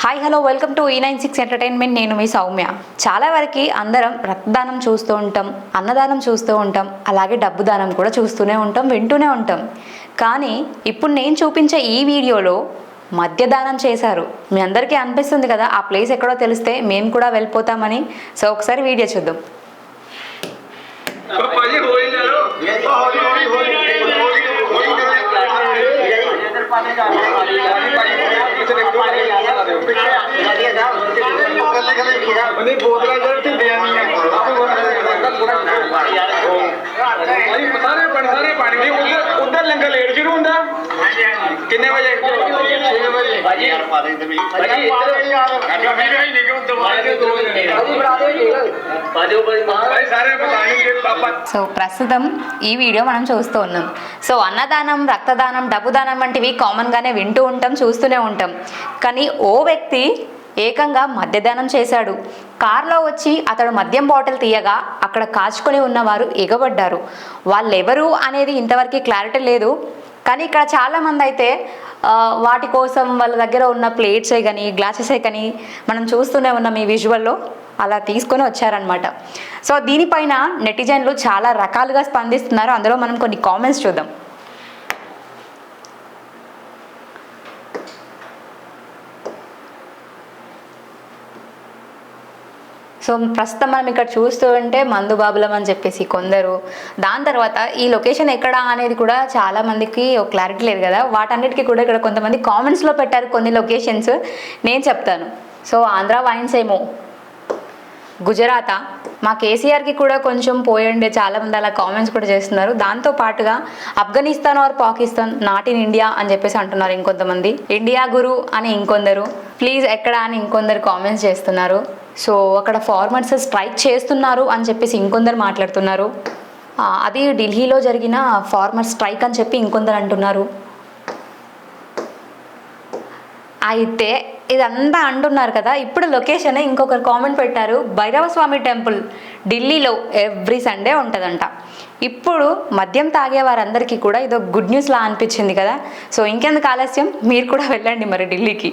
Hi hello welcome to ఈ nine six entertainment నేను మీ సౌమ్య చాలా వరకు అందరం రక్తదానం చూస్తూ ఉంటాం అన్నదానం చూస్తూ ఉంటాం అలాగే డబ్బు దానం కూడా చూస్తూనే ఉంటాం వింటూనే ఉంటాం కానీ ఇప్పుడు నేను చూపించే ఈ వీడియోలో మద్యదానం చేశారు మీ అందరికీ అనిపిస్తుంది కదా ఆ ప్లేస్ ఎక్కడో తెలిస్తే మేము కూడా వెళ్ళిపోతామని సో ఒకసారి వీడియో చూద్దాం ਭਾਜੀ ਹੋਈ ਲੈ ਲੋ ਹੌਲੀ ਹੌਲੀ ਹੌਲੀ ਉਹਨੇ ਬੋਤਲਾਂ ਜਿਹੜੇ ਢਿੱਲੀਆਂ ਨਹੀਂ ਸਾਰੇ ਪਾਣੀ ਸਾਰੇ ਪਾਣੀ ਨਹੀਂ ਉਧਰ ਉਧਰ ਲੰਗਰ ਲੇਟ ਸ਼ੁਰੂ ਹੁੰਦਾ ਕਿੰਨੇ ਵਜੇ 6 ਵਜੇ ਭਾਜੀ ਭਾਜੀ ਇੱਧਰ ਅੱਗਾ ਵੀਡੀਓ ਹੀ ਨਿਕਲ ਦੁਬਾਰਾ ਦੇ ਦੋ ਭਾਈ ਸਾਰੇ ਬਤਾਣਗੇ ਪਾਪਾ సో ప్రస్తుతం ఈ వీడియో మనం చూస్తూ ఉన్నాం సో అన్నదానం రక్తదానం డబ్బు దానం వంటివి కామన్గానే వింటూ ఉంటాం చూస్తూనే ఉంటాం కానీ ఓ వ్యక్తి ఏకంగా మద్యదానం చేశాడు. కార్లో వచ్చి అతడు మద్యం బాటిల్ తీయగా అక్కడ కాచుకొని ఉన్నవారు ఎగబడ్డారు. వాళ్ళెవరు అనేది ఇంతవరకు క్లారిటీ లేదు. కానీ ఇక్కడ చాలామంది అయితే వాటి కోసం వాళ్ళ దగ్గర ఉన్న ప్లేట్సే కానీ గ్లాసెసే కానీ మనం చూస్తూనే ఉన్నాం ఈ విజువల్లో. అలా తీసుకొని వచ్చారనమాట సో దీనిపైన నెటిజన్లు చాలా రకాలుగా స్పందిస్తున్నారు. అందులో మనం కొన్ని కామెంట్స్ చూద్దాం. సో ప్రస్తుతం మనం ఇక్కడ చూస్తూ ఉంటే మందు బాబులం అని చెప్పేసి కొందరు. దాని తర్వాత ఈ లొకేషన్ ఎక్కడ అనేది కూడా చాలా మందికి ఒక క్లారిటీ లేదు కదా. వాటన్నిటికీ కూడా ఇక్కడ కొంతమంది కామెంట్స్లో పెట్టారు కొన్ని లొకేషన్స్ నేను చెప్తాను. సో ఆంధ్ర వైన్స్ ఏమో. గుజరాతా. మా కేసీఆర్కి కూడా కొంచెం పోయండి చాలామంది అలా కామెంట్స్ కూడా చేస్తున్నారు. దాంతో పాటుగా Afghanistan or Pakistan not in India అని చెప్పేసి అంటున్నారు ఇంకొంతమంది. ఇండియా గురు అని ఇంకొందరు. ప్లీజ్ ఎక్కడ అని ఇంకొందరు కామెంట్స్ చేస్తున్నారు. సో అక్కడ ఫార్మర్స్ స్ట్రైక్ చేస్తున్నారు అని చెప్పేసి ఇంకొందరు మాట్లాడుతున్నారు. అది ఢిల్లీలో జరిగిన ఫార్మర్ స్ట్రైక్ అని చెప్పి ఇంకొందరు అంటున్నారు. అయితే ఇదంతా అంటున్నారు కదా ఇప్పుడు లొకేషన్ ఇంకొకరు కామెంట్ పెట్టారు భైరవ స్వామి టెంపుల్ ఢిల్లీలో ఎవ్రీ సండే ఉంటుందంట. ఇప్పుడు మద్యం తాగే వారందరికీ కూడా ఇదో గుడ్ న్యూస్లా అనిపించింది కదా. సో ఇంకెందుకు ఆలస్యం? మీరు కూడా వెళ్ళండి మరి ఢిల్లీకి.